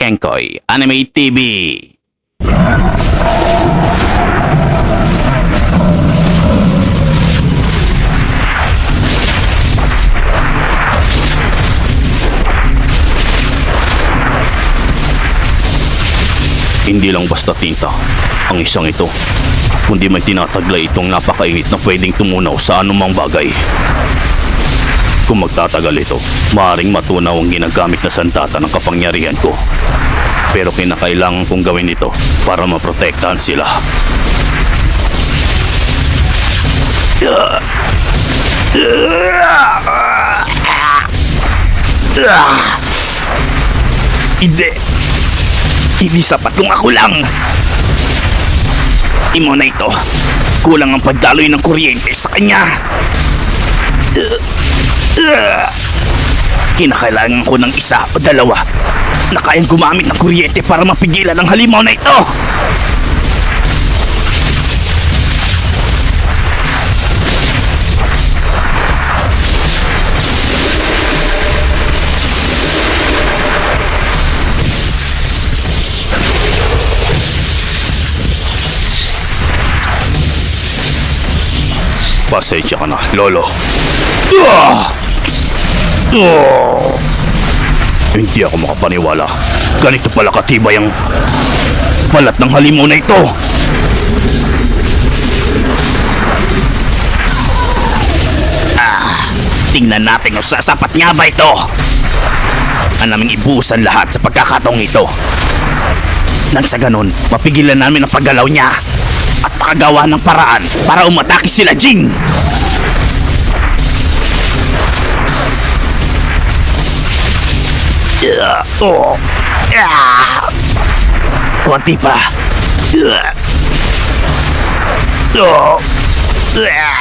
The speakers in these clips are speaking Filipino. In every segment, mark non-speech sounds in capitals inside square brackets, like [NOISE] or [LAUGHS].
Kenkoy Anime TV. Hindi lang basta tinta ang isang ito, kundi may tinataglay itong napakainit na pwedeng tumunaw sa anumang bagay. Kung magtatagal ito, maaaring matunaw ang ginagamit na sandata ng kapangyarihan ko. Pero kinakailangan kong gawin ito para maprotektahan sila. Hindi. Hindi sapat kung ako lang. Imo na ito. Kulang ang pagdaloy ng kuryente sa kanya. Kinakailangan ko ng isa o dalawa na kayang gumamit ng kuryente para mapigilan ang halimaw na ito. Pasensya ka na, Lolo. Ah! Ah! Hindi ako makapaniwala. Ganito pala katibay ang balat ng halimaw na ito. Ah, tingnan natin kung sasapat nga ba ito. Ang naming ibusan lahat sa pagkakataong ito. Nang sa ganun, mapigilan namin ang paggalaw niya at makagawa ng paraan para umatake sila, Jing! Oh. Yeah. Konti pa. Yeah. Oh. Yeah.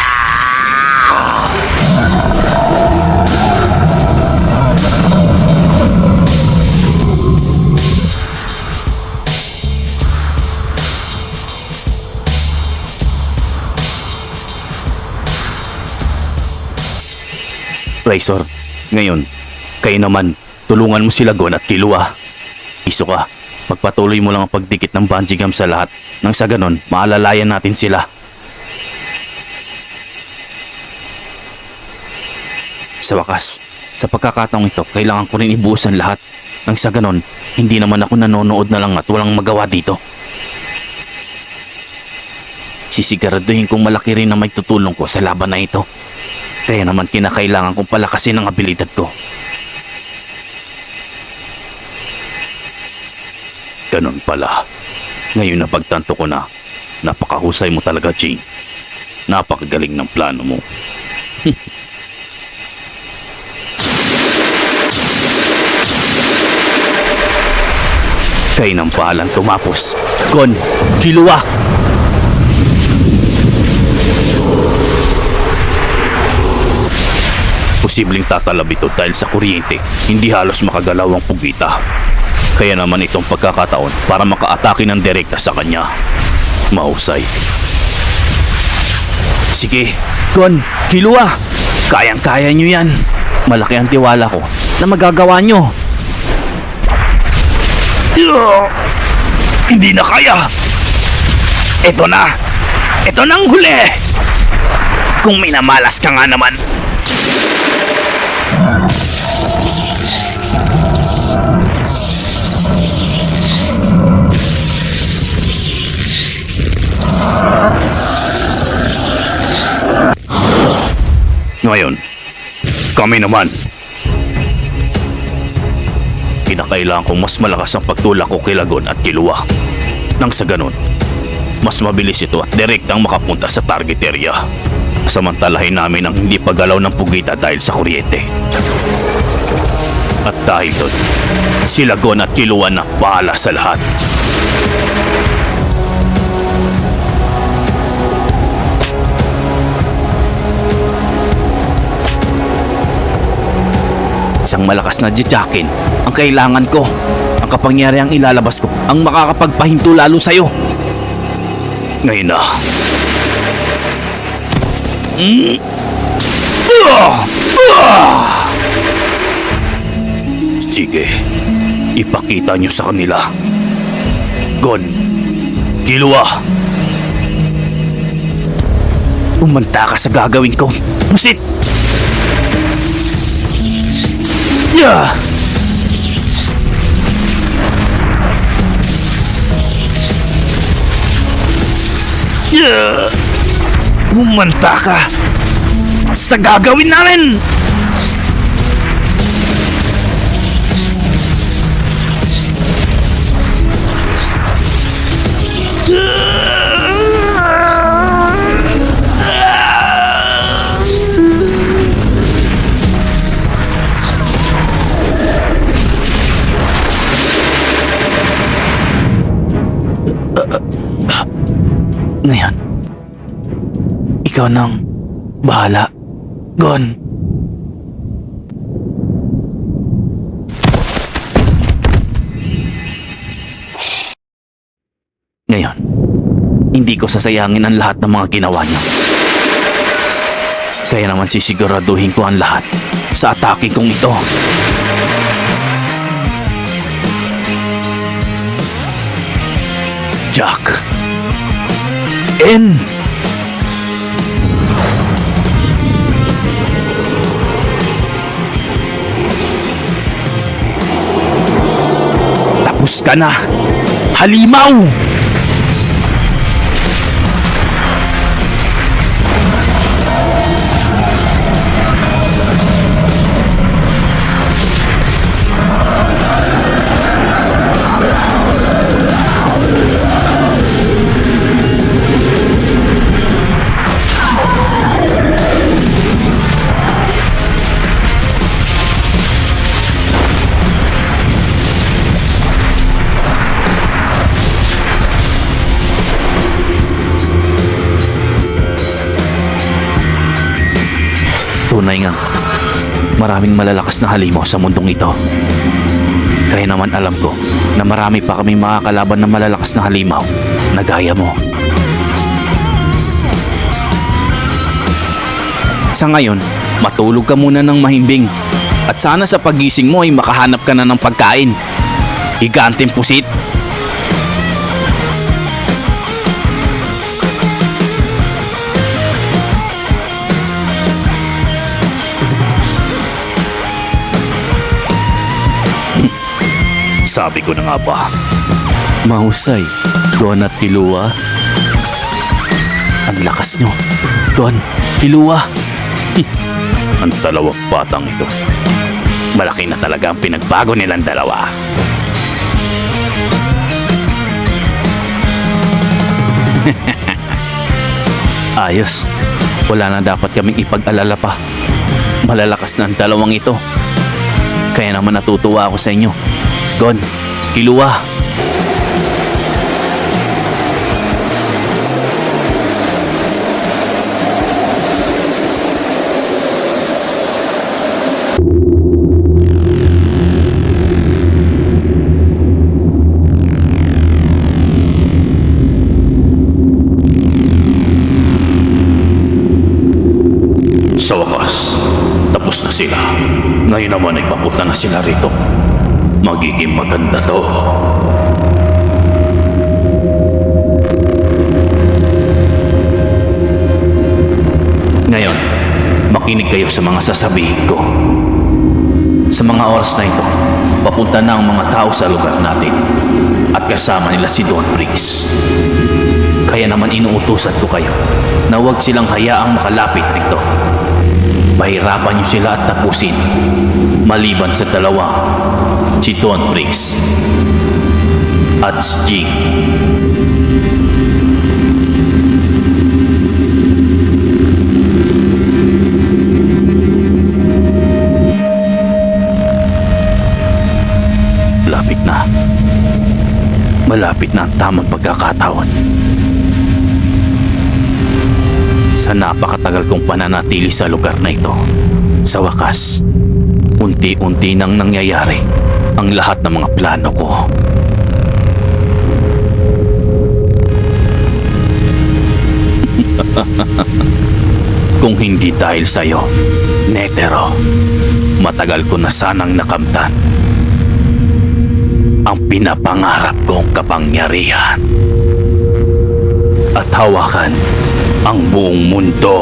Razor, ngayon, kayo naman, tulungan mo sila Gon at Kilua. Iso ka, pagpatuloy mo lang ang pagdikit ng bungee gum sa lahat. Nang sa ganon, maalalayan natin sila. Sa wakas, sa pagkakataong ito, kailangan ko rin ibuusan lahat. Nang sa ganon, hindi naman ako nanonood na lang at walang magawa dito. Sisiguraduhin kong malaki rin na may tutulong ko sa laban na ito. Kaya naman kinakailangan kong palakasin ang abilidad ko. Ganun pala. Ngayon na pagtanto ko na, napakahusay mo talaga, Jing. Napakagaling ng plano mo. [LAUGHS] Kay ng pahalang tumapos. Gon, kiluwa! Posibleng tatalab ito dahil sa kuryente, hindi halos makagalaw ang pugita. Kaya naman itong pagkakataon para makaatake ng direkta sa kanya. Mahusay. Sige, Gon, Kilua, kayang-kaya nyo yan. Malaki ang tiwala ko na magagawa nyo. Ugh! Hindi na kaya. Ito na. Ito na ang huli. Kung minamalas ka nga naman, Ngayon, kami naman. Kinakailangan kong mas malakas ang pagtulak ko kay Lagon at Kilua. Nang sa ganun, mas mabilis ito at direktang makapunta sa target area. Samantalahin namin ang hindi paggalaw ng pugita dahil sa kuryente. At dahil doon, si Lagon at Kilua na bahala sa lahat. Isang malakas na jitsakin ang kailangan ko. Ang kapangyarihang ilalabas ko ang makakapagpahinto lalo sa'yo. Ngayon na. Mm. Ah! Ah! Sige, ipakita niyo sa kanila. Gon, Kilua! Umanta ka sa gagawin ko. Musit! Yeah! Yeah! Umanta ka sa gagawin namin! Ngayon, ikaw nang bahala. Gon. Ngayon, hindi ko sasayangin ang lahat ng mga ginawa niyo. Kaya naman sisiguraduhin ko ang lahat sa atake kong ito. Jack. N. Tapos ka na. Halimaw! Tunay nga, maraming malalakas na halimaw sa mundong ito. Kaya naman alam ko na marami pa kaming makakalaban na malalakas na halimaw na gaya mo. Sa ngayon, matulog ka muna ng mahimbing at sana sa pagising mo ay makahanap ka na ng pagkain. Higanteng pusit. Sabi ko na nga ba? Mahusay, Don at Kilua. Ang lakas nyo. Don, Kilua. [LAUGHS] ang dalawang batang ito. Malaki na talaga ang pinagbago nilang dalawa. [LAUGHS] Ayos. Wala na dapat kaming ipag-alala pa. Malalakas na ang dalawang ito. Kaya naman natutuwa ako sa inyo. Gon, Kilua. Sa wakas, tapos na sila. Ngayon naman ay papunta na sila rito. Magiging maganda to. Ngayon, makinig kayo sa mga sasabihin ko. Sa mga oras na ito, papunta na ang mga tao sa lugar natin at kasama nila si Don Briggs. Kaya naman inuutusan ko kayo na huwag silang hayaang makalapit rito. Pahirapan niyo sila at tapusin. Maliban sa dalawa, si Don Briggs at si Jing. Malapit na. Malapit na ang tamang pagkakataon. Sa napakatagal kong pananatili sa lugar na ito, sa wakas, unti-unti nang nangyayari ang lahat ng mga plano ko. [LAUGHS] Kung hindi dahil sa'yo, Netero, matagal ko na sanang nakamtan ang pinapangarap kong kapangyarihan. At hawakan ang buong mundo.